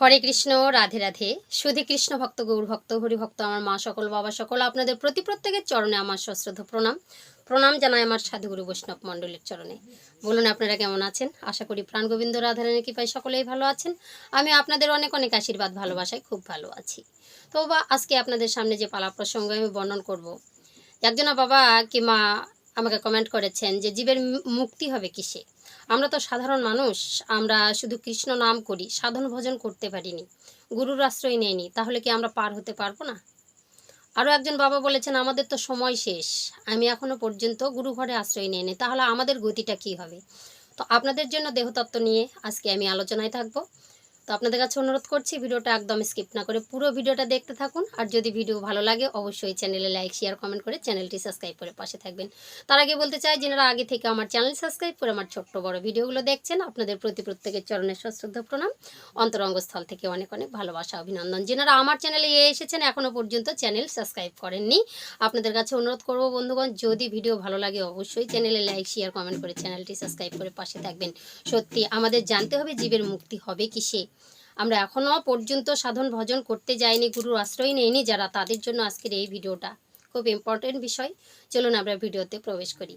হরে কৃষ্ণ, রাধে রাধে। সুধী কৃষ্ণ ভক্ত, গৌর ভক্ত, হরি ভক্ত, আমার মা সকল, বাবা সকল, আপনাদের প্রতি প্রত্যেকের চরণে আমার সশ্রদ্ধ প্রণাম। প্রণাম জানাই আমার সাধুগুরু বৈষ্ণব মণ্ডলের চরণে। বলুন আপনারা কেমন আছেন? আশা করি প্রাণ গোবিন্দ রাধারানীর কৃপায় সকলেই ভালো আছেন। আমি আপনাদের অনেক অনেক আশীর্বাদ, ভালোবাসায় খুব ভালো আছি। তো বা, আজকে আপনাদের সামনে যে পালা প্রসঙ্গ আমি বর্ণন করব। একজনা বাবা কি মা আমাকে কমেন্ট করেছেন যে, জীবের মুক্তি হবে কিসে? আমরা তো সাধারণ মানুষ, আমরা শুধু কৃষ্ণ নাম করি, সাধন ভজন করতে পারিনি, গুরুর আশ্রয় নেয়নি তাহলে কি আমরা পার হতে পারব না? আরও একজন বাবা বলেছেন, আমাদের তো সময় শেষ, আমি এখনও পর্যন্ত গুরু ঘরে আশ্রয় নিইনি, তাহলে আমাদের গতিটা কি হবে? তো আপনাদের জন্য দেহতত্ত্ব নিয়ে আজকে আমি আলোচনায় থাকব। তো আপনাদের কাছে অনুরোধ করছি ভিডিওটা একদম স্কিপ না করে পুরো ভিডিওটা দেখতে থাকুন। আর যদি ভিডিও ভালো লাগে, অবশ্যই চ্যানেলে লাইক, শেয়ার, কমেন্ট করে চ্যানেলটি সাবস্ক্রাইব করে পাশে থাকবেন। তার আগে বলতে চাই যেনারা আগে থেকে আমার চ্যানেল সাবস্ক্রাইব করে আমার ছোট্ট বড় ভিডিওগুলো দেখছেন, আপনাদের প্রতি প্রত্যেকের চরণের সশ্রদ্ধ প্রণাম। অন্তরঙ্গস্থল থেকে অনেক অনেক ভালোবাসা, অভিনন্দন। যেনারা আমার চ্যানেলে এসেছেন এখনও পর্যন্ত চ্যানেল সাবস্ক্রাইব করেননি। আপনাদের কাছে অনুরোধ করব বন্ধুগণ, যদি ভিডিও ভালো লাগে, অবশ্যই চ্যানেলে লাইক, শেয়ার, কমেন্ট করে চ্যানেলটি সাবস্ক্রাইব করে পাশে থাকবেন। সত্যি আমাদের জানতে হবে জীবের মুক্তি হবে কিসে আমরা এখনও পর্যন্ত সাধন ভজন করতে যাইনি, গুরুর আশ্রয় নেইনি যারা তাদের জন্য আজকের এই ভিডিওটা। খুব ইম্পর্টেন্ট বিষয়। চলুন আমরা ভিডিওতে প্রবেশ করি।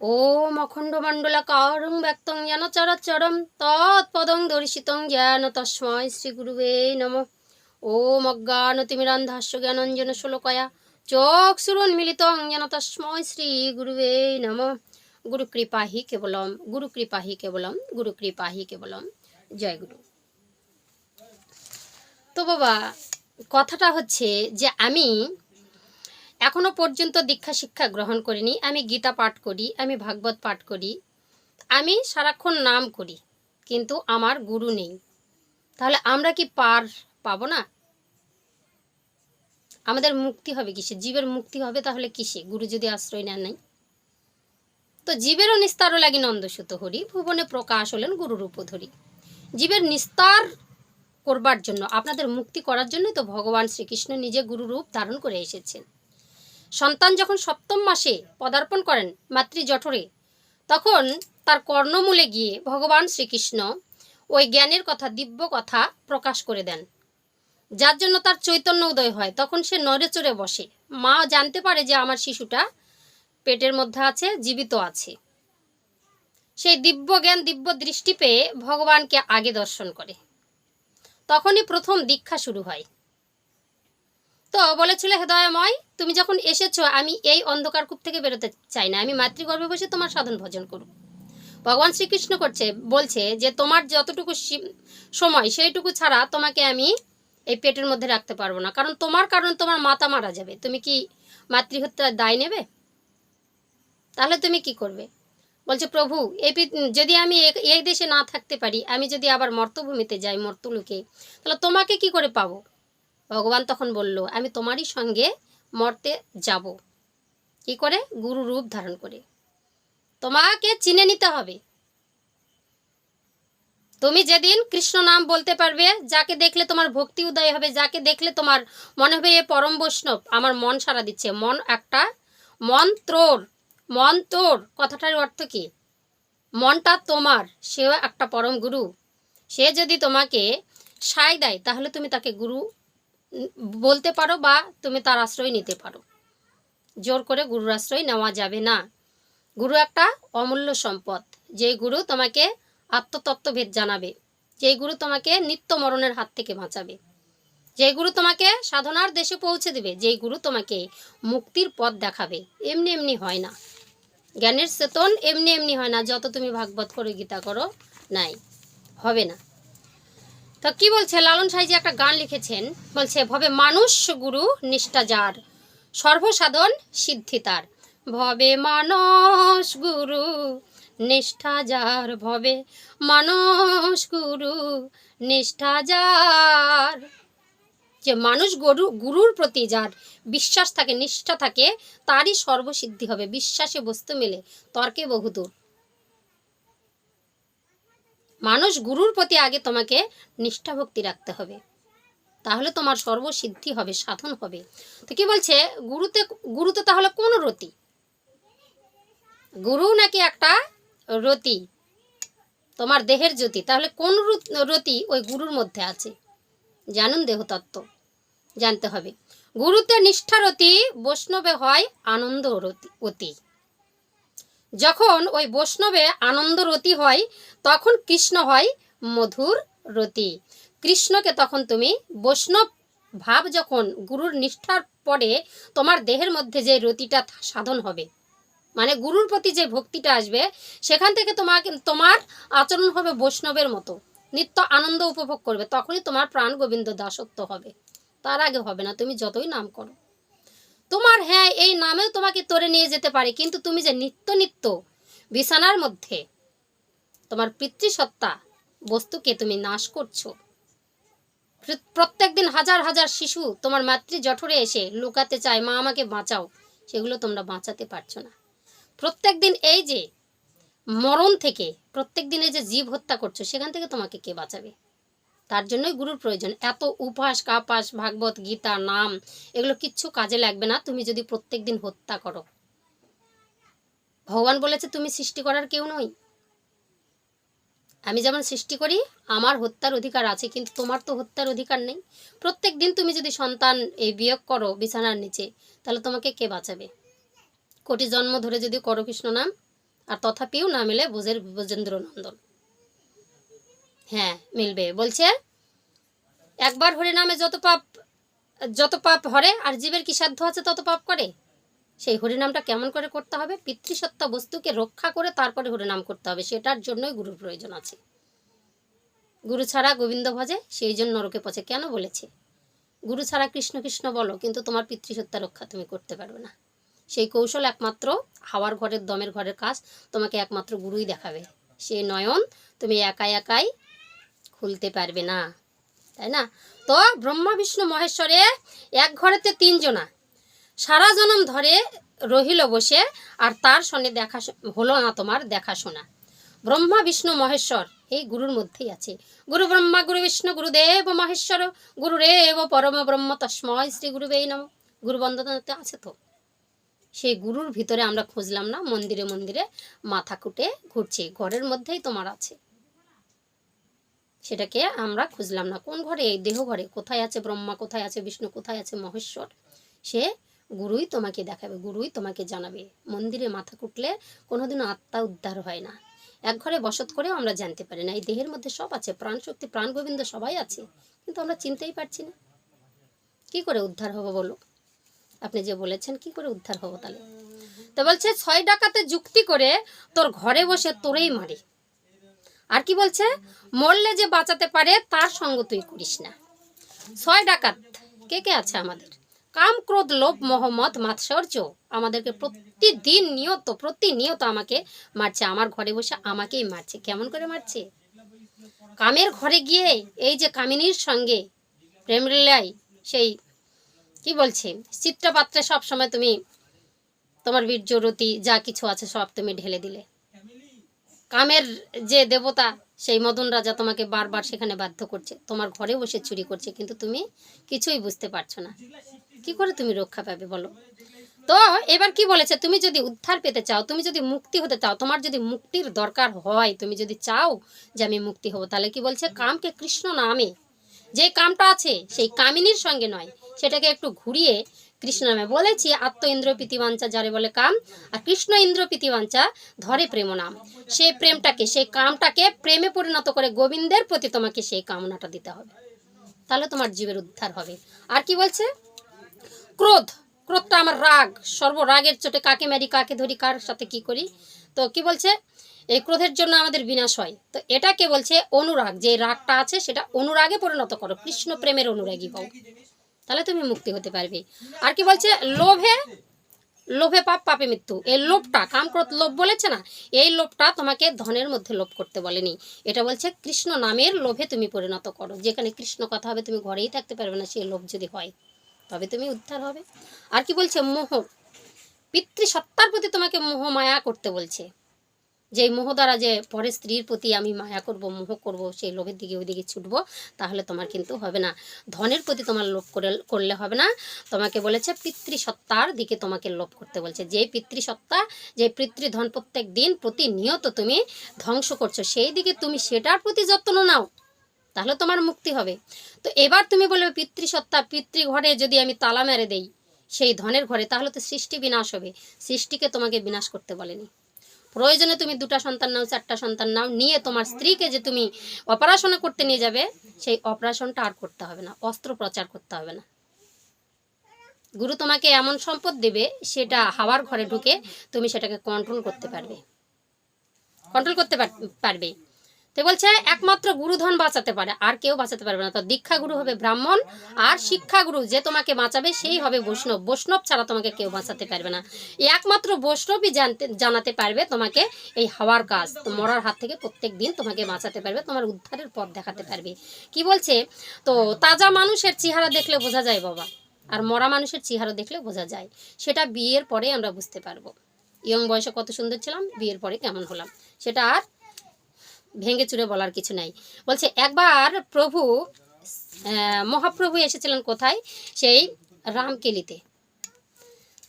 ওম অখণ্ড মণ্ডলাকারং ব্যক্তং জ্ঞান চরচরম তৎপদং দর্শিতং জ্ঞান তস্ময় শ্রী গুরুবে নম। ওম অজ্ঞানতিমিরান্ধাস্য জ্ঞানঞ্জন শোলকয়া চোখ সুরুন্মিলিতং জ্ঞান তস্ময় শ্রী গুরুবে নম। গুরু কৃপাহি কেবলম গুরু কৃপাহি কেবলম গুরু কৃপা হি কেবলম। জয় গুরু। তো বাবা, কথাটা হচ্ছে যে আমি এখনও পর্যন্ত দীক্ষা শিক্ষা গ্রহণ করিনি, আমি গীতা পাঠ করি, আমি ভাগবত পাঠ করি, আমি সারাক্ষণ নাম করি, কিন্তু আমার গুরু নেই। তাহলে আমরা কি পার পাবো না? আমাদের মুক্তি হবে কিসে? জীবের মুক্তি হবে তাহলে কিসে? গুরু যদি আশ্রয় নেন নাই। তো জীবেরও নিস্তারও লাগি নন্দসুত হরি, ভুবনে প্রকাশ হলেন গুরুরূপ ধরি। জীবের নিস্তার করবার জন্য, আপনাদের মুক্তি করার জন্যই তো ভগবান শ্রীকৃষ্ণ নিজে গুরুরূপ ধারণ করে এসেছেন। সন্তান যখন সপ্তম মাসে পদার্পণ করেন মাতৃ জঠরে, তখন তার কর্ণমূলে গিয়ে ভগবান শ্রীকৃষ্ণ ওই জ্ঞানের কথা, দিব্য কথা প্রকাশ করে দেন। যার জন্য তার চৈতন্য উদয় হয়। তখন সে নড়ে চড়ে বসে। মা জানতে পারে যে আমার শিশুটা পেটের মধ্যে আছে, জীবিত আছে। সেই দিব্য জ্ঞান, দিব্য দৃষ্টি পেয়ে ভগবানকে আগে দর্শন করে। তখনই প্রথম দীক্ষা শুরু হয়। তো বলেছিল, হৃদয়ময়, তুমি যখন এসেছ, আমি এই অন্ধকার কূপ থেকে বেরোতে চাই না। আমি মাতৃগর্ভে বসে তোমার সাধন ভজন করব। ভগবান শ্রীকৃষ্ণ করছে, বলছে যে, তোমার যতটুকু সীম- সময়, সেইটুকু ছাড়া তোমাকে আমি এই পেটের মধ্যে রাখতে পারব না। কারণ তোমার কারণে তোমার মাতা মারা যাবে। তুমি কি মাতৃহত্যার দায় নেবে? তাহলে তুমি কি করবে? বলছে, প্রভু এই যদি আমি এই দেশে না থাকতে পারি, আমি যদি আবার মর্তভূমিতে যাই মর্তলোকে, তাহলে তোমাকে কি করে পাবো? ভগবান তখন বলল, আমি তোমারই সঙ্গে মর্তে যাব। কি করে? গুরু রূপ ধারণ করে। তোমাকে চিনে নিতে হবে। তুমি যেদিন কৃষ্ণ নাম বলতে পারবে, যাকে দেখলে তোমার ভক্তি উদয় হবে, যাকে দেখলে তোমার মনে হবে এ পরম বৈষ্ণব, আমার মন সারা দিচ্ছে। মন একটা মন তোর মন তোর, কথাটার অর্থ কি? মনটা তোমার, সেও একটা পরম গুরু। সে যদি তোমাকে সায় দেয়, তাহলে তুমি তাকে গুরু বলতে পারো বা তুমি তার আশ্রয় নিতে পারো। জোর করে গুরুর আশ্রয় নেওয়া যাবে না। গুরু একটা অমূল্য সম্পদ। যে গুরু তোমাকে আত্মতত্ত্বভেদ জানাবে। যে গুরু তোমাকে নিত্য মরণের হাত থেকে বাঁচাবে। যে গুরু তোমাকে সাধনার দেশে পৌঁছে দেবে, যেই গুরু তোমাকে মুক্তির পথ দেখাবে। এমনি এমনি হয় না। জ্ঞানের চেতন এমনি এমনি হয় না, যত তুমি ভাগবত করে গীতা করো নাই, হবে না। তো কি বলছে? লালন সাইজি একটা গান লিখেছেন, বলছে, ভবে মানুষ গুরু নিষ্ঠা যার, সর্বসাধন সিদ্ধি তার। ভবে মানস গুরু নিষ্ঠা যার, ভবে মানস গুরু নিষ্ঠা যার। যে মানুষ গরু, গুরুর প্রতি যার বিশ্বাস থাকে, নিষ্ঠা থাকে, তারই সর্বসিদ্ধি হবে, বিশ্বাসে বস্তু মেলে, তর্কে বহুদূর মানুষ গুরুর প্রতি আগে তোমাকে নিষ্ঠা ভক্তি রাখতে হবে। তাহলে তোমার সর্বসিদ্ধি হবে, সাধন হবে। তো কি বলছে? গুরুতে গুরুতে তাহলে কোন রতি? গুরু নাকি একটা রতি? তোমার দেহের জ্যোতি। তাহলে কোন রতি ওই গুরুর মধ্যে আছে? জানুন দেহতত্ত্ব। জানতে হবে। গুরুতে নিষ্ঠারতি, বৈষ্ণবে হয় আনন্দ অতি। যখন ওই বৈষ্ণবে আনন্দ রতি হয়, তখন কৃষ্ণ হয় মধুর রতি কৃষ্ণকে তখন তুমি বৈষ্ণব ভাব যখন গুরুর নিষ্ঠার পরে তোমার দেহের মধ্যে যে রতিটা সাধন হবে মানে গুরুর প্রতি যে ভক্তিটা আসবে, সেখান থেকে তোমাকে, তোমার আচরণ হবে বৈষ্ণবের মতো। নিত্য আনন্দ উপভোগ করবে, তখনই তোমার প্রাণ গোবিন্দ দাসত্ব হবে। তার আগে হবে না, তুমি যতই নাম করো। তোমার হ্যাঁ এই নামেও তোমাকে তোরে নিয়ে যেতে পারে, কিন্তু তুমি যে নিত্য নিত্য বিছানার মধ্যে তোমার পিতৃসত্তা বস্তুকে তুমি নাশ করছ। প্রত্যেক দিন হাজার হাজার শিশু তোমার মাতৃ জঠরে এসে লুকাতে চায়, মা, আমাকে বাঁচাও। সেগুলো তোমরা বাঁচাতে পারছ না। প্রত্যেক দিন এই যে মরণ থেকে প্রত্যেক দিনে যে জীব হত্যা করছ, সেখান থেকে তোমাকে কে বাঁচাবে? তার জন্যই গুরুর প্রয়োজন। এত উপাস কাপাস, ভাগবত, গীতা, নাম, এগুলো কিচ্ছু কাজে লাগবে না। তুমি যদি প্রত্যেক দিন হত্যা করো। ভগবান বলেছে, তুমি সৃষ্টি করার কেউ নই। আমি যেমন সৃষ্টি করি, আমার হত্যার অধিকার আছে, কিন্তু তোমার তো হত্যার অধিকার নেই। প্রত্যেক দিন তুমি যদি সন্তান এই বিয়োগ করো বিছানার নিচে, তাহলে তোমাকে কে বাঁচাবে? কোটি জন্ম ধরে যদি করো কৃষ্ণ নাম আর তথাপিও না মিলে বোঝের ব্রজেন্দ্র নন্দন হ্যাঁ মিলবে। বলছে, একবার হরি নামে যত পাপ যত পাপ হরে, আর জীবের কি সাধ্য আছে তত পাপ করে? সেই হরিনামটা কেমন করে করতে হবে? পিতৃসত্তা বস্তুকে রক্ষা করে তারপরে হরিনাম করতে হবে। সেটার জন্যই গুরুর প্রয়োজন আছে। গুরু ছাড়া গোবিন্দ ভজে, সেই জন্য নরকে পচে কেন বলেছে? গুরু ছাড়া কৃষ্ণ কৃষ্ণ বলো, কিন্তু তোমার পিতৃসত্তা রক্ষা তুমি করতে পারবে না। সেই কৌশল একমাত্র হাওয়ার ঘরের, দমের ঘরের কাজ তোমাকে একমাত্র গুরুই দেখাবে। সে নয়ন তুমি একাই একাই খুলতে পারবে না, তাই না? তো ব্রহ্মা, বিষ্ণু, মহেশ্বরে এক ঘরেতে তিনজনা। সারা জনম ধরে রহিল বসে আর তার সঙ্গে দেখা হলো না তোমার দেখাশোনা। ব্রহ্মা, বিষ্ণু, মহেশ্বর এই গুরুর মধ্যেই আছে। গুরু ব্রহ্মা, গুরু বিষ্ণু গুরুদেব মহেশ্বর, গুরু গুরুরেব পরম ব্রহ্ম তস্ময় শ্রী গুরুবেই নম। গুরু আছে তো। সেই গুরুর ভিতরে আমরা খুঁজলাম না, মন্দিরে মন্দিরে মাথা কুটে ঘুরছি। ঘরের মধ্যেই তোমার আছে। সেটাকে আমরা খুঁজলাম না। কোন ঘরে? এই দেহ ঘরে। কোথায় আছে ব্রহ্মা? কোথায় আছে বিষ্ণু? কোথায় আছে মহেশ্বর? সে গুরুই তোমাকে দেখাবে, গুরুই তোমাকে জানাবে। মন্দিরে মাথা কুটলে কোনোদিনও আত্মা উদ্ধার হয় না। এক ঘরে বসত করেও আমরা জানতে পারি না। এই দেহের মধ্যে সব আছে। প্রাণ শক্তি প্রাণ গোবিন্দ সবাই আছে। কিন্তু আমরা চিনতেই পারছি না। কি করে উদ্ধার হব বলো? আপনি যে বলেছেন, কি করে উদ্ধার হব তাহলে? তো বলছে, ছয় ডাকাতে যুক্তি করে তোর ঘরে বসে তোরেই মারি। আর কি বলছে? মরলে যে বাঁচাতে পারে, তার সঙ্গ তুই করিস না। ছয় ডাকাত, কে কে আছে আমাদের? কাম, ক্রোধ, লোভ মোহাম্মদ মাৎসর্য আমাদেরকে প্রতিদিন নিয়ত, প্রতিনিয়ত আমাকে মারছে। আমার ঘরে বসে আমাকেই মারছে। কেমন করে মারছে? কামের ঘরে গিয়ে এই যে কামিনীর সঙ্গে প্রেম সেই কি বলছে? চিত্রপাত্রে সব সময় তুমি তোমার বীর্যরতি যা কিছু আছে সব তুমি ঢেলে দিলে। কামের যে দেবতা, সেই মদন রাজা তোমাকে বারবার সেখানে বাধ্য করছে। তোমার ঘরে বসে চুরি করছে, কিন্তু তুমি কিছুই বুঝতে পারছ না। কি করে তুমি রক্ষা পাবে বলো? তো এবার কি বলেছে? তুমি যদি উদ্ধার পেতে চাও, তুমি যদি মুক্তি হতে চাও, তোমার যদি মুক্তির দরকার হয়, তুমি যদি চাও যে আমি মুক্তি হব, তাহলে কি বলছে? কামকে কৃষ্ণ নামে যে কামটা আছে সেই কামিনীর সঙ্গে নয়। সেটাকে একটু ঘুরিয়ে কৃষ্ণ নামে বলেছি, আত্ম ইন্দ্র প্রীতিবাঞ্চা যারে বলে কাম, আর কৃষ্ণ ইন্দ্র প্রীতিবাঞ্চা ধরে প্রেম নাম। সেই প্রেমটাকে সেই কামটাকে প্রেমে পরিণত করে গোবিন্দের প্রতি তোমাকে সেই কামনাটা দিতে হবে। তাহলে তোমার জীবের উদ্ধার হবে। আর কি বলছে? ক্রোধ। ক্রোধটা আমার রাগ। সর্বরাগের চোটে কাকে মারি, কাকে ধরি, কার সাথে কি করি? তো কি বলছে? এই ক্রোধের জন্য আমাদের বিনাশ হয়। তো এটাকে বলছে অনুরাগ। যে রাগটা আছে সেটা অনুরাগে পরিণত করো। কৃষ্ণ প্রেমের অনুরাগী হও। তাহলে তুমি মুক্তি হতে পারবে। আর কি বলছে? লোভে লোভে পাপ, পাপে মৃত্যু। এই লোভটা, কাম, ক্রোধ, লোভ বলেছে না? এই লোভটা তোমাকে ধনের মধ্যে লোভ করতে বলেনি। এটা বলছে কৃষ্ণ নামের লোভে তুমি পরিণত করো। যেখানে কৃষ্ণ কথা হবে, তুমি ঘরেই থাকতে পারবে না। সেই লোভ যদি হয়, তবে তুমি উদ্ধার হবে। আর কি বলছে? মোহ। পিতৃসত্তার প্রতি তোমাকে মোহ মায়া করতে বলছে। যে মোহ দ্বারা যে পরে স্ত্রীর প্রতি আমি মায়া করব, মোহ করব, সেই লোভের দিকে ওই দিকে ছুটবো, তাহলে তোমার কিন্তু হবে না। ধনের প্রতি তোমার লোভ করে, করলে হবে না। তোমাকে বলেছে পিতৃসত্তার দিকে তোমাকে লোভ করতে বলছে। যে পিতৃসত্তা যে পিতৃধন প্রত্যেক দিন প্রতিনিয়ত তুমি ধ্বংস করছ, সেই দিকে তুমি সেটার প্রতি যত্ন নাও, তাহলে তোমার মুক্তি হবে। তো এবার তুমি বলবে পিতৃসত্তা, পিতৃঘরে যদি আমি তালা মেরে দেই সেই ধনের ঘরে, তাহলে তো সৃষ্টি বিনাশ হবে। সৃষ্টিকে তোমাকে বিনাশ করতে বলেনি। প্রয়োজনে তুমি দুটা সন্তান নাও, চারটা সন্তান নাও, নিয়ে তোমার স্ত্রীকে যে তুমি অপারেশনে করতে নিয়ে যাবে, সেই অপারেশনটা আর করতে হবে না, অস্ত্র প্রচার করতে হবে না। গুরু তোমাকে এমন সম্পদ দেবে, সেটা হাওয়ার ঘরে ঢুকে তুমি সেটাকে কন্ট্রোল করতে পারবে। কন্ট্রোল করতে পার- পারবে। তো বলছে, একমাত্র গুরুধন বাঁচাতে পারে, আর কেউ বাঁচাতে পারবে না। তো দীক্ষা গুরু হবে ব্রাহ্মণ, আর শিক্ষা গুরু যে তোমাকে বাঁচাবে সেই হবে বৈষ্ণব। বৈষ্ণব ছাড়া তোমাকে কেউ বাঁচাতে পারবে না। একমাত্র বৈষ্ণবই জানতে, জানাতে পারবে তোমাকে এই হাওয়ার কাজ। তো মরার হাত থেকে প্রত্যেক দিন তোমাকে বাঁচাতে পারবে, তোমার উদ্ধারের পথ দেখাতে পারবে। কি বলছে? তো তাজা মানুষের চেহারা দেখলে বোঝা যায় বাবা, আর মরা মানুষের চেহারা দেখলে বোঝা যায়। সেটা বিয়ের পরে আমরা বুঝতে পারব। ইয়ং বয়সে কত সুন্দর ছিলাম, বিয়ের পরে কেমন হলাম। সেটা আর ভেঙে চুরে বলার কিছু নাই। বলছে, একবার প্রভু মহাপ্রভু এসেছিলেন কোথায়? সেই রামকেলিতে।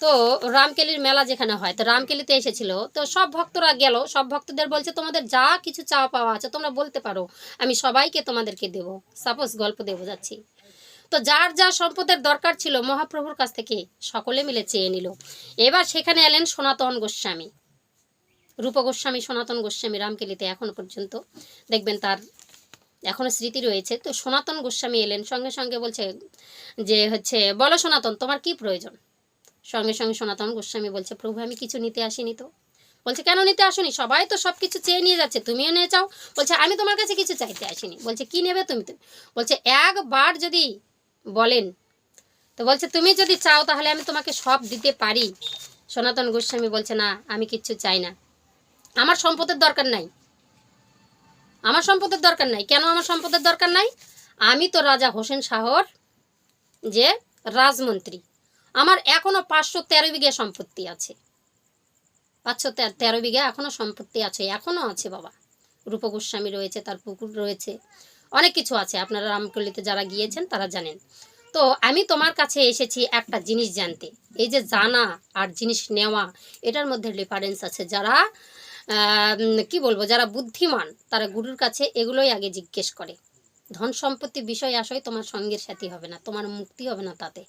তো রামকেলির মেলা যেখানে হয়, তো রামকেলিতে এসেছিল। তো সব ভক্তরা গেল, সব ভক্তদের বলছে, তোমাদের যা কিছু চাওয়া পাওয়া আছে, তোমরা বলতে পারো, আমি সবাইকে তোমাদেরকে দেব। সাপোজ গল্প দেবো যাচ্ছি। তো যার যা সম্পদের দরকার ছিল, মহাপ্রভুর কাছ থেকে সকলে মিলে চেয়ে নিল। এবার সেখানে এলেন সনাতন গোস্বামী। রূপ গোস্বামী, সনাতন গোস্বামী রামকেলিতে এখনও পর্যন্ত দেখবেন তার এখনও স্মৃতি রয়েছে। তো সনাতন গোস্বামী এলেন, সঙ্গে সঙ্গে বলছে যে হচ্ছে, বলো সনাতন, তোমার কি প্রয়োজন? সঙ্গে সঙ্গে সনাতন গোস্বামী বলছে, প্রভু, আমি কিছু নিতে আসিনি তো। বলছে, কেন নিতে আসনি? সবাই তো সব কিছু চেয়ে নিয়ে যাচ্ছে, তুমিও নিয়ে চাও বলছে, আমি তোমার কাছে কিছু চাইতে আসিনি। বলছে, কি নেবে তুমি? বলছে, একবার যদি বলেন। তো বলছে, তুমি যদি চাও তাহলে আমি তোমাকে সব দিতে পারি। সনাতন গোস্বামী বলছে, না, আমি কিচ্ছু চাই না। আমার সম্পদের দরকার নাই। আমার সম্পদের দরকার নাই। কেন আমার সম্পদের দরকার নাই? আমি তো রাজা হোসেন শাহর যে রাজমন্ত্রী। আমার এখনও পাঁচশো তেরো বিঘা সম্পত্তি আছে। পাঁচশো তেরো বিঘা এখনও সম্পত্তি আছে। এখনও আছে বাবা। রূপ গোস্বামী রয়েছে, তার পুকুর রয়েছে। অনেক কিছু আছে। আপনারা রামকলিতে যারা গিয়েছেন, তারা জানেন। তো আমি তোমার কাছে এসেছি একটা জিনিস জানতে। এই যে জানা আর জিনিস নেওয়া, এটার মধ্যে ডিফারেন্স আছে। যারা কি বলব যারা বুদ্ধিমান তারা গুরুর কাছে এগুলোই আগে জিজ্ঞেস করে। ধন সম্পত্তি বিষয় আসয় তোমার সঙ্গের সাথী হবে না, তোমার মুক্তি হবে না তাতে।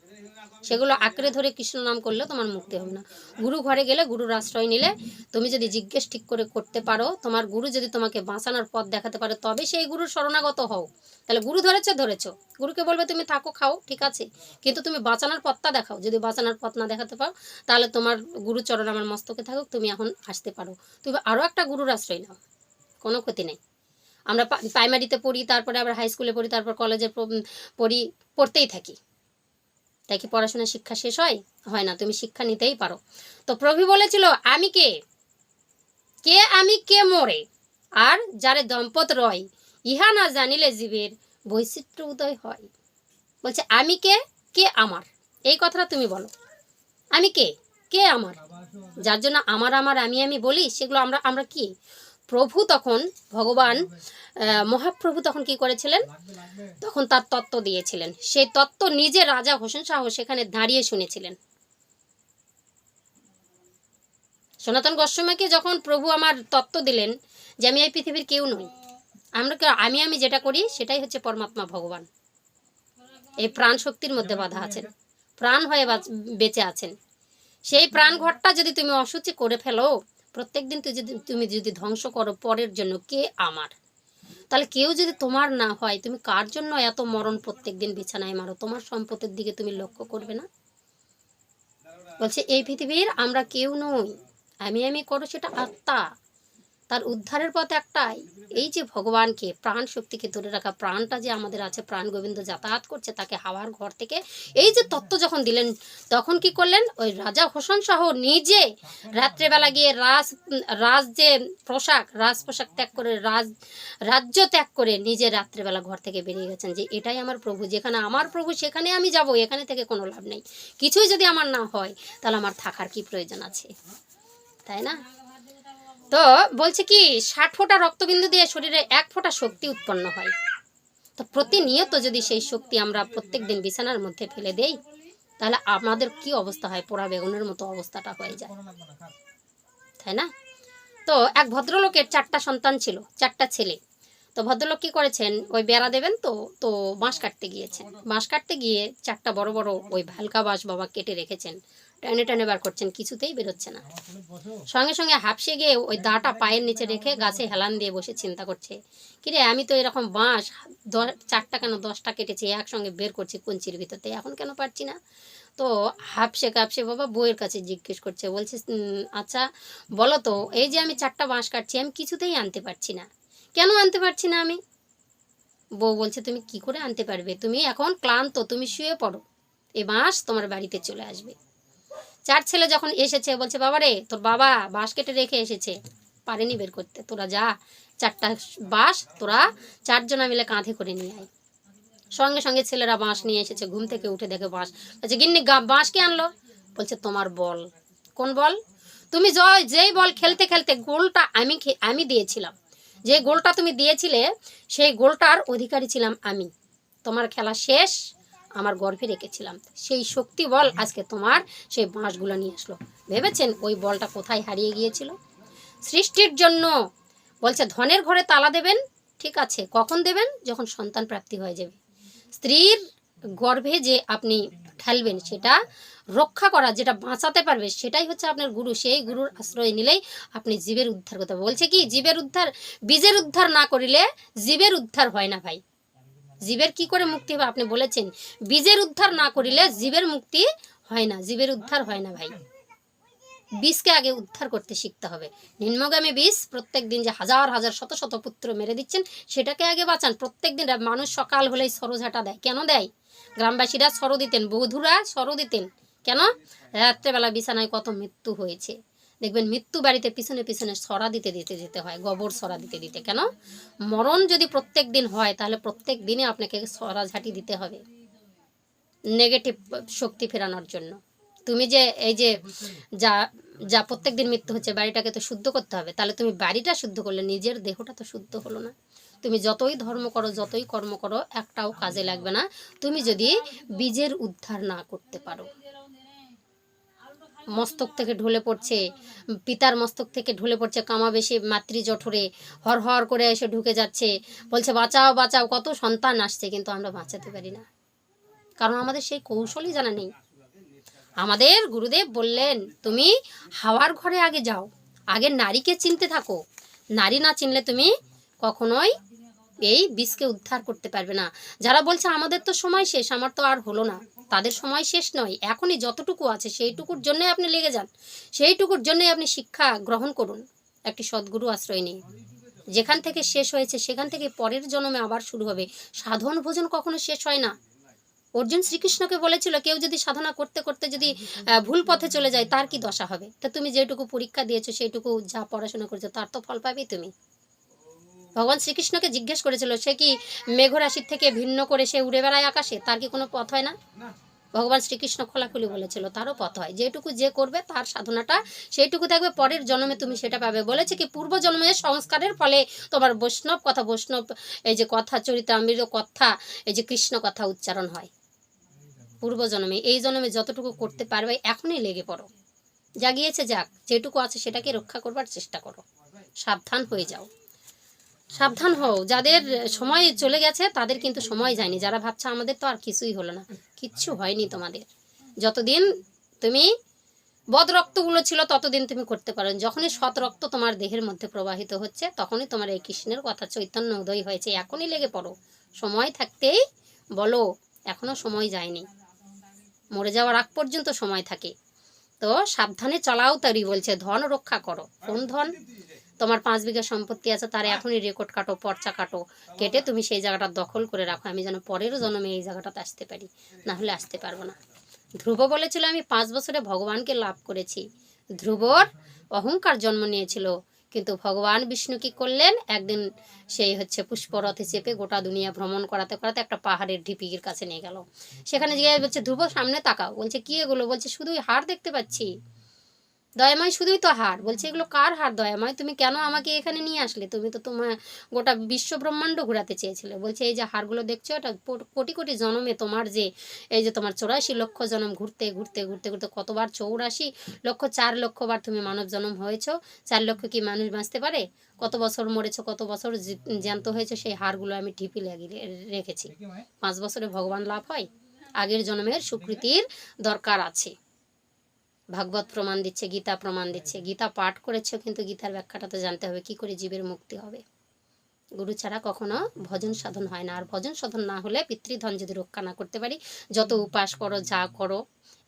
সেগুলো আঁকড়ে ধরে কৃষ্ণ নাম করলে তোমার মুক্তি হবে না। গুরু ঘরে গেলে গুরুর আশ্রয় নিলে তুমি যদি জিজ্ঞেস ঠিক করে করতে পারো, তোমার গুরু যদি তোমাকে বাঁচানোর পথ দেখাতে পারে, তবে সেই গুরুর শরণাগত হও। তাহলে গুরু ধরেছে, ধরেছো। গুরুকে বলবে, তুমি থাকো, খাও, ঠিক আছে। কিন্তু তুমি বাঁচানোর পথটা দেখাও। যদি বাঁচানোর পথ না দেখাতে পারো, তাহলে তোমার গুরুচরণ আমার মস্তকে থাকুক, তুমি এখন আসতে পারো। তুমি আরও একটা গুরুর আশ্রয় নাও। কোনো ক্ষতি নেই। আমরা প্রাইমারিতে পড়ি, তারপরে আবার হাই স্কুলে পড়ি, তারপর কলেজে পড়ি পড়তেই থাকি। তাই কি পড়াশোনার শিক্ষা শেষ হয়? হয় না, তুমি শিক্ষা নিতেই পারো। তো প্রভু বলেছিল, আমি কে? কে আমি কে মরে? আর যারে দম্পত রয়, ইহা না জানিলে জীবের বৈচিত্র্য উদয় হয়। বলছে, আমি কে? কে আমার? এই কথাটা তুমি বলো। আমি কে? কে আমার? যার জন্য আমার আমার, আমি আমি বলি, সেগুলো আমরা আমরা কি? প্রভু তখন ভগবান মহাপ্রভু তখন কি করেছিলেন? তখন তার তত্ত্ব দিয়েছিলেন। সেই তত্ত্ব নিজে রাজা হোসেন শাহ সেখানে দাঁড়িয়ে শুনেছিলেন। সনাতন গোস্বামীকে যখন প্রভু আমার তত্ত্ব দিলেন যে আমি এই পৃথিবীর কেউ নই, আমরা আমি আমি যেটা করি সেটাই হচ্ছে পরমাত্মা ভগবান। এই প্রাণ শক্তির মধ্যে বাধা আছেন। প্রাণ হয়ে বাঁচ- বেঁচে আছেন। সেই প্রাণ ঘরটা যদি তুমি অসুচি করে ফেলো প্রত্যেকদিন তুই যদি তুমি যদি ধ্বংস করো পরের জন্য কে আমার? তাহলে কেউ যদি তোমার না হয়, তুমি কার জন্য এত মরণ প্রত্যেক দিন বিছানায় মারো? তোমার সম্পদের দিকে তুমি লক্ষ্য করবে না? বলছে, এই পৃথিবীর আমরা কেউ নই। আমি আমি করো সেটা আত্মা। তার উদ্ধারের পথ একটাই, এই যে ভগবানকে প্রাণ শক্তিকে ধরে রাখা, প্রাণটা যে আমাদের আছে, প্রাণ গোবিন্দ যাতায়াত করছে, তাকে হাওয়ার ঘর থেকে, এই যে তত্ত্ব যখন দিলেন, তখন কি করলেন? ওই রাজা হোসেন শাহ নিজে রাত্রেবেলা গিয়ে রাজ রাজ যে পোশাক, রাজ পোশাক ত্যাগ করে, রাজ, রাজ্য ত্যাগ করে নিজে রাত্রেবেলা ঘর থেকে বেরিয়ে গেছেন যে, এটাই আমার প্রভু, যেখানে আমার প্রভু, সেখানে আমি যাব, এখানে থেকে কোনো লাভ নেই। কিছুই যদি আমার না হয়, তাহলে আমার থাকার কি প্রয়োজন আছে? তাই না? তো বলছে কি, ষাট ফোঁটা রক্তবিন্দু দিয়ে শরীরে এক ফোঁটা শক্তি উৎপন্ন হয়। তো প্রতিনিয়ত যদি সেই শক্তি আমরা প্রত্যেক দিন বিছানার মধ্যে ফেলে দেই, তাহলে আমাদের কি অবস্থা হয়? পোড়া বেগুনের মতো অবস্থাটা হয়ে যায়। তাই না? তো এক ভদ্রলোকের চারটা সন্তান ছিল, চারটা ছেলে। তো ভদ্রলোক কি করেছেন? ওই বেড়া দেবেন তো তো বাঁশ কাটতে গিয়েছেন। বাঁশ কাটতে গিয়ে চারটা বড় বড় ওই ভালকা বাঁশ বাবা কেটে রেখেছেন। টেনে টেনে বার করছেন কিছুতেই বেরোচ্ছে না। সঙ্গে সঙ্গে হাফসে গিয়ে ওই দাটা পায়ের নিচে রেখে গাছে হেলান দিয়ে বসে চিন্তা করছে। কিরে আমি তো এরকম বাঁশ দ- চারটা কেন দশটা কেটেছি একসঙ্গে বের করছি কঞ্চির ভিতরতে এখন কেন পারছি না? তো হাফসে কাপসে বাবা বইয়ের কাছে জিজ্ঞেস করছে বলছে আচ্ছা বলো তো এই যে আমি চারটা বাঁশ কাটছি আমি কিছুতেই আনতে পারছি না। কেন আনতে পারছি না আমি? বউ বলছে তুমি কি করে আনতে পারবে? তুমি এখন ক্লান্ত তুমি শুয়ে পড়ো। এ বাঁশ তোমার বাড়িতে চলে আসবে। চার ছেলে যখন এসেছে, বলছে বাবা রে তোর বাবা বাঁশ কেটে রেখে এসেছে। পারেনি বের করতে। তোরা যা। চারটা বাঁশ তোরা চারজনা মিলে কাঁধে করে নিয়ে আয়। সঙ্গে সঙ্গে ছেলেরা বাঁশ নিয়ে এসেছে। ঘুম থেকে উঠে দেখে বাঁশ। বলছে, গিন্নি বাঁশ কে আনলো? বলছে, তোমার বল। কোন বল? তুমি জয়, যেই বল খেলতে খেলতে গোলটা আমি আমি দিয়েছিলাম। যে গোলটা তুমি দিয়েছিলে, সেই গোলটার অধিকারী ছিলাম আমি। তোমার খেলা শেষ আমার গর্ভে রেখেছিলাম। সেই শক্তি বল আজকে তোমার সেই বাঁশগুলো নিয়ে আসলো। ভেবেছেন ওই বলটা কোথায় হারিয়ে গিয়েছিল? সৃষ্টির জন্য বলছে, ধনের ঘরে তালা দেবেন, ঠিক আছে, কখন দেবেন? যখন সন্তান প্রাপ্তি হয়ে যাবে। স্ত্রীর গর্ভে যে আপনি ঢালবেন, সেটা রক্ষা করা, যেটা বাঁচাতে পারবে, সেটাই হচ্ছে আপনার গুরু। সেই গুরুর আশ্রয় নিলেই আপনি জীবের উদ্ধার করতে বলছে কি, জীবের উদ্ধার, বীজের উদ্ধার না করিলে জীবের উদ্ধার হয় না ভাই। জীবের কি করে মুক্তি হবে? আপনি বলেছেন, বীজের উদ্ধার না করিলে জীবের মুক্তি হয় না, জীবের উদ্ধার হয় না ভাই। বীজকে আগে উদ্ধার করতে শিখতে হবে। নিম্নগামী বীজ প্রত্যেক দিন যে হাজার হাজার, শত শত পুত্র মেরে দিচ্ছেন, সেটাকে আগে বাঁচান। প্রত্যেক দিন মানুষ সকাল হলেই সরোঝাটা দেয়। কেন দেয়? গ্রামবাসীরা সরো দিতেন, বধুরা সরো দিতেন। কেন? রাত্রেবেলা বিছানায় কত মৃত্যু হয়েছে। দেখবেন মৃত্যু বাড়িতে পিছনে পিছনে সরা দিতে দিতে যেতে হয়, গোবর সরা দিতে দিতে। কেন? মরণ যদি প্রত্যেক দিন হয়, তাহলে প্রত্যেক দিনে আপনাকে সরা ঝাঁটি দিতে হবে। নেগেটিভ শক্তি ফেরানোর জন্য। তুমি যে এই যে যা যা প্রত্যেক দিন মৃত্যু হচ্ছে, বাড়িটাকে তো শুদ্ধ করতে হবে, তাহলে তুমি বাড়িটা শুদ্ধ করলে নিজের দেহটা তো শুদ্ধ হলো না। তুমি যতই ধর্ম করো, যতই কর্ম করো, একটাও কাজে লাগবে না। তুমি যদি বীজের উদ্ধার না করতে পারো। মস্তক থেকে ঢলে পড়ছে, পিতার মস্তক থেকে ঢলে পড়ছে কামাবেশি মাতৃ জঠরে, হর হর করে এসে ঢুকে যাচ্ছে। বলছে, বাঁচাও বাঁচাও, কত সন্তান আসছে কিন্তু আমরা বাঁচাতে পারি না। কারণ আমাদের সেই কৌশলই জানা নেই। আমাদের গুরুদেব বললেন, তুমি হাওয়ার ঘরে আগে যাও, আগে নারীকে চিনতে থাকো। নারী না চিনলে তুমি কখনোই এই বিষকে উদ্ধার করতে পারবে না। যারা বলছে, আমাদের তো সময় শেষ, আমার তো আর হলো না। তাদের সময় শেষ নয়, এখনই যতটুকু আছে সেইটুকুর জন্যই আপনি লেগে যান। সেইটুকুর জন্যই আপনি শিক্ষা গ্রহণ করুন, একটি সদ্গুরু আশ্রয় নিয়ে। যেখান থেকে শেষ হয়েছে, সেখান থেকে পরের জন্মে আবার শুরু হবে। সাধন ভোজন কখনো শেষ হয় না। অর্জুন শ্রীকৃষ্ণকে বলেছিল, কেউ যদি সাধনা করতে করতে যদি ভুল পথে চলে যায়, তার কি দশা হবে? তা তুমি যেটুকু পরীক্ষা দিয়েছ, সেইটুকু যা পড়াশোনা করেছ, তার তো ফল পাবেই তুমি। ভগবান শ্রীকৃষ্ণকে জিজ্ঞেস করেছিল সে কি মেঘরাশির থেকে ভিন্ন করে সে উড়ে বেড়ায় আকাশে? তার কি কোনো পথ হয় না? ভগবান শ্রীকৃষ্ণ খোলাখুলি বলেছিল তারও পথ হয়। যেটুকু যে করবে তার সাধনাটা সেইটুকু থাকবে পরের জন্মে তুমি সেটা পাবে। বলেছে কি পূর্ব জন্মে সংস্কারের ফলে তোমার বৈষ্ণব কথা বৈষ্ণব এই যে কথা চরিতামৃত কথা এই যে কৃষ্ণ কথা উচ্চারণ হয়। পূর্ব জন্মে এই জন্মে যতটুকু করতে পারবে এখনই লেগে পড়ো। জাগিয়েছে যাক যেটুকু আছে সেটাকে রক্ষা করবার চেষ্টা করো। সাবধান হয়ে যাও। সাবধান হও। যাদের সময় চলে গেছে, তাদের কিন্তু সময় যায়নি। যারা ভাবছে আমাদের তো আর কিছুই হলো না। কিচ্ছু হয়নি তোমাদের। যতদিন তুমি বদ রক্তগুলো ছিল, ততদিন তুমি করতে পারো যখনই সৎ রক্ত তোমার দেহের মধ্যে প্রবাহিত হচ্ছে, তখনই তোমার এই কৃষ্ণের কথা চৈতন্য উদয় হয়েছে। এখনই লেগে পড়ো। সময় থাকতেই বলো, এখনও সময় যায়নি। মরে যাওয়ার আগ পর্যন্ত সময় থাকে। তো সাবধানে চলাও তারি বলছে, ধন রক্ষা করো। কোন ধন? তোমার পাঁচ বিঘা সম্পত্তি আছে, তার এখনই রেকর্ড কাটো, পর্চা কাটো, কেটে তুমি সেই জায়গাটা দখল করে রাখো। আমি যেন পরের জন্মে এই জায়গাটাতে আসতে পারি না হলে আসতে পারব না। ধ্রুব বলেছিল, আমি পাঁচ বছরে ভগবানকে লাভ করেছি। ধ্রুবর অহংকার জন্ম নিয়েছিল, কিন্তু ভগবান বিষ্ণু কি করলেন? একদিন সেই হচ্ছে পুষ্পরথে চেপে গোটা দুনিয়া ভ্রমণ করাতে করাতে একটা পাহাড়ের ঢিপির কাছে নিয়ে গেল। সেখানে গিয়ে বলছে, ধ্রুব, সামনে তাকাও। বলছে, কি এগুলো? বলছে শুধুই হাড় দেখতে পাচ্ছি। দয়াময় শুধুই তো হার। বলছে এগুলো কার হার দয়াময়? তুমি কেন আমাকে এখানে নিয়ে আসলে? তুমি তো তোমার গোটা বিশ্ব ব্রহ্মাণ্ড ঘোরাতে চেয়েছিলে। বলছে এই যে হারগুলো দেখছ এটা কোটি কোটি জনমে তোমার যে এই যে তোমার চৌরাশি লক্ষ জনম ঘুরতে ঘুরতে ঘুরতে ঘুরতে কতবার চৌরাশি লক্ষ চার লক্ষবার তুমি মানব জনম হয়েছো। চার লক্ষ কি মানুষ বাঁচতে পারে? কত বছর মরেছ কত বছর জ্যান্ত হয়েছে সেই হারগুলো আমি ঢিপি লাগিয়ে রেখেছি। পাঁচ বছরে ভগবান লাভ হয়। আগের জন্মের স্বীকৃতির দরকার আছে। ভাগবত প্রমাণ দিচ্ছে গীতা প্রমাণ দিচ্ছে। গীতা পাঠ করেছ কিন্তু গীতার ব্যাখ্যাটা তো জানতে হবে কি করে জীবের মুক্তি হবে? গুরু ছাড়া কখনো ভজন সাধন হয় না। আর ভজন সাধন না হলে পিতৃধন যদি রক্ষা না করতে পারি যত উপাস করো যা করো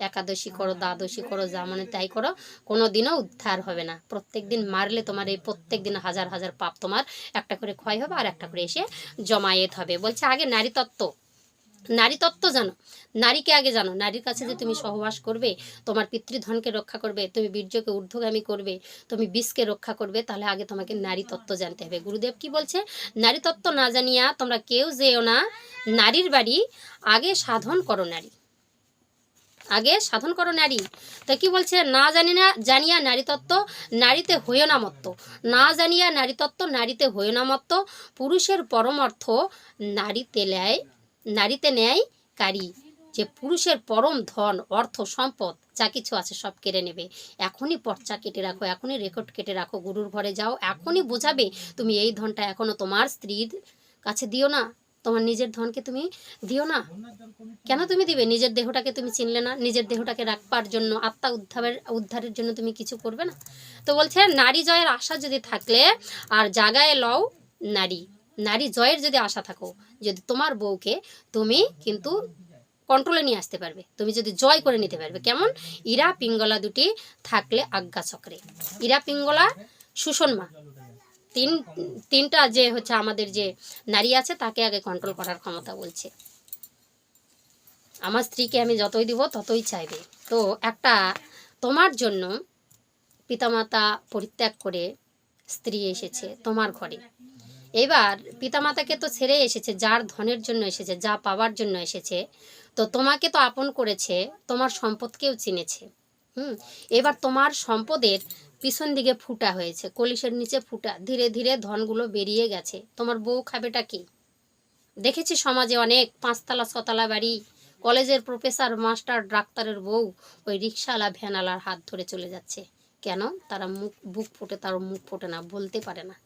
একাদশী করো দ্বাদশী করো যা মানে তাই করো কোনো দিনও উদ্ধার হবে না। প্রত্যেক দিন মারলে তোমার এই প্রত্যেক দিন হাজার হাজার পাপ তোমার একটা করে ক্ষয় হবে আর একটা করে এসে জমায়েত হবে। বলছে আগে নারী তত্ত্ব নারী তত্ত্ব জানো। নারীকে আগে জানো। নারীর কাছে যে তুমি সহবাস করবে, তোমার পিতৃধনকে রক্ষা করবে, তুমি বীর্যকে ঊর্ধ্বগামী করবে, তুমি বিষকে রক্ষা করবে, তাহলে আগে তোমাকে নারী তত্ত্ব জানতে হবে। গুরুদেব কি বলছে? নারী তত্ত্ব না জানিয়া তোমরা কেউ যেও না। নারীর বাড়ি, আগে সাধন করো নারী। আগে সাধন করো নারী। তো কি বলছে? না জানি না, জানিয়া নারী তত্ত্ব নারীতে হইও না মত্ত। না জানিয়া নারী তত্ত্ব নারীতে হইও না মত্ত। পুরুষের পরমার্থ নারীতে ন্যায় নারীতে ন্যায় কারি। যে পুরুষের পরম ধন, অর্থ, সম্পদ, যা কিছু আছে সব কেড়ে নেবে। এখনই পর্চা কেটে রাখো, এখনই রেকর্ড কেটে রাখো, গুরুর ঘরে যাও, এখনই বোঝাবে তুমি এই ধনটা এখনও তোমার স্ত্রীর কাছে দিও না। তোমার নিজের ধনকে তুমি দিও না। কেন তুমি দিবে? নিজের দেহটাকে তুমি চিনলে না? নিজের দেহটাকে রাখবার জন্য, আত্মা উদ্ধারের উদ্ধারের জন্য তুমি কিছু করবে না? তো বলছে, নারী জয়ের আশা যদি থাকলে আর জাগায় লও নারী। নারী জয়ের যদি আশা থাকো, যদি তোমার বউকে তুমি কিন্তু কন্ট্রোলে নিয়ে আসতে পারবে, তুমি যদি জয় করে নিতে পারবে। কেমন? ইরা পিঙ্গলা দুটি থাকলে আজ্ঞা চক্রে। ইরা পিঙ্গলা সুষমা তিন, তিনটা যে হচ্ছে আমাদের যে নারী আছে, তাকে আগে কন্ট্রোল করার ক্ষমতা বলছে। আমার স্ত্রীকে আমি যতই দিব, ততই চাইবে। তো একটা, তোমার জন্য পিতামাতা পরিত্যাগ করে স্ত্রী এসেছে তোমার ঘরে। এবার পিতামাতাকে তো ছেড়ে এসেছে, যার ধনের জন্য এসেছে, যা পাওয়ার জন্য এসেছে, তো তোমাকে তো আপন করেছে, তোমার সম্পদকেও চিনেছে। হুম? এবার তোমার সম্পদের পিছন দিকে ফুটা হয়েছে কলিশের নিচে ফুটা, ধীরে ধীরে ধনগুলো বেরিয়ে গেছে। তোমার বউ খাবেটা কি? দেখেছি সমাজে অনেক পাঁচতলা, ছতলা বাড়ি, কলেজের প্রফেসর, মাস্টার, ডাক্তারের বউ ওই রিক্সাওয়ালা ভ্যানালার হাত ধরে চলে যাচ্ছে। কেন? তারা মুখ, বুক ফোটে, তার মুখ ফোটে না, বলতে পারে না।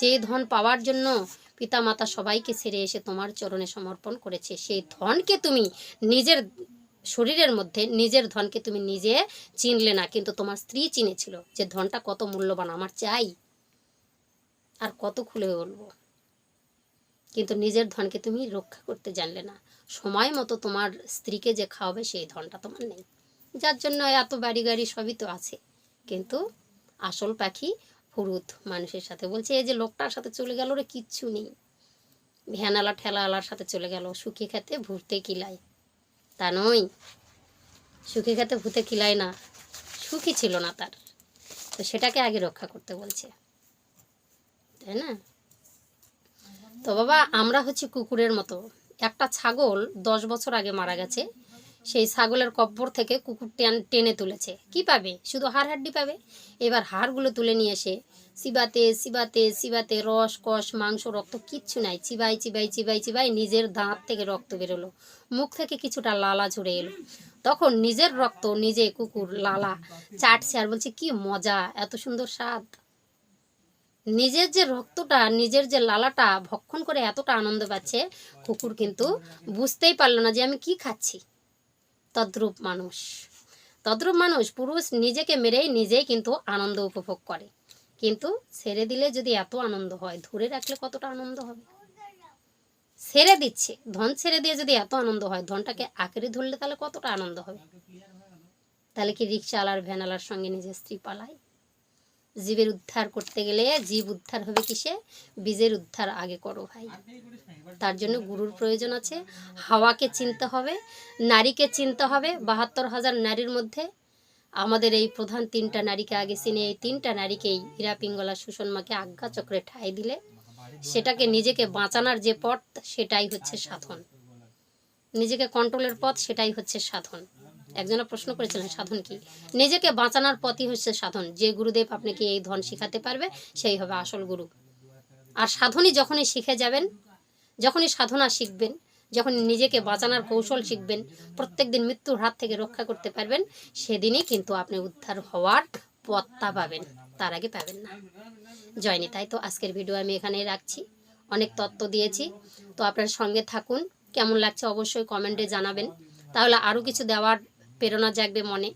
যে ধন পাওয়ার জন্য পিতা মাতা সবাইকে ছেড়ে এসে তোমার চরণে সমর্পণ করেছে, সেই ধনকে তুমি নিজের শরীরের মধ্যে, নিজের ধনকে তুমি নিজে চিনলে না, কিন্তু তোমার স্ত্রী চিনেছিল যে ধনটা কত মূল্যবান, আমার চাই। আর কত খুলে বলব। কিন্তু নিজের ধনকে তুমি রক্ষা করতে জানলে না। সময় মতো তোমার স্ত্রীকে যে খাওয়াবে, সেই ধনটা তোমার নেই। যার জন্য এত বাড়ি গাড়ি সবই তো আছে। কিন্তু আসল পাখি ফুরুত মানুষের সাথে। বলছে, এই যে লোকটার সাথে চলে গেল রে, কিচ্ছু নেই। ভ্যানালা ঠেলাওয়ালার সাথে চলে গেল। সুখে খেতে ভুরতে কিলায় তা নয়। সুখে খেতে ভূতে কিলায় না। সুখী ছিল না তার। তো সেটাকে আগে রক্ষা করতে বলছে। তাই না? তো বাবা, আমরা হচ্ছে কুকুরের মতো। একটা ছাগল দশ বছর আগে মারা গেছে। সেই ছাগলের কব্বর থেকে কুকুর টেন, টেনে তুলেছে। কি পাবে? শুধু হাড় হাড্ডি পাবে? এবার হাড়গুলো তুলে নিয়ে এসে চিবাতে চিবাতে চিবাতে রস, কষ, মাংস, রক্ত কিচ্ছু নাই। চিবাই চিবাই চিবাই চিবাই নিজের দাঁত থেকে রক্ত বেরোলো। মুখ থেকে কিছুটা লালা ঝরে এলো। তখন নিজের রক্ত নিজে কুকুর লালা চাটছে আর বলছে, কি মজা! এত সুন্দর স্বাদ! নিজের যে রক্তটা, নিজের যে লালাটা ভক্ষণ করে এতটা আনন্দ পাচ্ছে, কুকুর কিন্তু বুঝতেই পারল না যে আমি কি খাচ্ছি। তদ্রূপ মানুষ। তদ্রূপ মানুষ পুরুষ নিজেকে মেরেই নিজেই কিন্তু আনন্দ উপভোগ করে। কিন্তু ছেড়ে দিলে যদি এত আনন্দ হয়, ধরে রাখলে কতটা আনন্দ হবে? ছেড়ে দিচ্ছে। ধন ছেড়ে দিয়ে যদি এত আনন্দ হয়, ধনটাকে আঁকড়ে ধরলে তাহলে কতটা আনন্দ হবে? তাহলে কি রিক্সাওয়ালার ভ্যানালার সঙ্গে নিজের স্ত্রী পালায়? জীবের উদ্ধার করতে গেলে জীব উদ্ধার হবে কিসে? বীজের উদ্ধার আগে করো ভাই। তার জন্য গুরুর প্রয়োজন আছে। হাওয়াকে চিনতে হবে, নারীকে চিনতে হবে। বাহাত্তর হাজার নারীর মধ্যে আমাদের এই প্রধান তিনটা নারীকে আগে চিনে। এই তিনটা নারীকেই হীরা, পিঙ্গলা আজ্ঞা চক্রে ঠাঁই দিলে সেটাকে নিজেকে বাঁচানোর যে পথ, সেটাই হচ্ছে সাধন। নিজেকে কন্ট্রোলের পথ, সেটাই হচ্ছে সাধন। একজনে প্রশ্ন করেছিলেন, সাধন কি? নিজেকে বাঁচানোর পথই হচ্ছে সাধন। যে গুরুদেব আপনাকে এই ধন শিখাতে পারবে, সেই হবে আসল গুরু। আর সাধনই যখনই শিখে যাবেন, যখনই সাধনা শিখবেন যখন নিজেকে বাঁচানোর কৌশল শিখবেন, প্রত্যেকদিন মৃত্যুর হাত থেকে রক্ষা করতে পারবেন, সেদিনই কিন্তু আপনি উদ্ধার হওয়ার পথটা পাবেন। তার আগে পাবেন না। জয়নি, তাই তো আজকের ভিডিও আমি এখানেই রাখছি। অনেক তত্ত্ব দিয়েছি। তো আপনার সঙ্গে থাকুন। কেমন লাগছে অবশ্যই কমেন্টে জানাবেন। তাহলে আরও কিছু দেওয়ার প্রেরণা জাগবে মনে।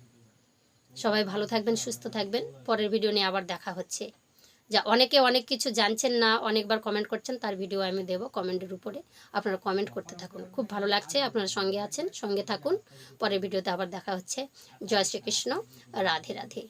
সবাই ভালো থাকবেন, সুস্থ থাকবেন। পরের ভিডিও নিয়ে আবার দেখা হচ্ছে। যা অনেকে অনেক কিছু জানছেন না, অনেকবার কমেন্ট করছেন, তার ভিডিও আমি দেব কমেন্টের উপরে। আপনারা কমেন্ট করতে থাকুন। খুব ভালো লাগছে আপনারা সঙ্গে আছেন, সঙ্গে থাকুন। পরের ভিডিওতে আবার দেখা হচ্ছে। জয় শ্রীকৃষ্ণ, রাধে রাধে।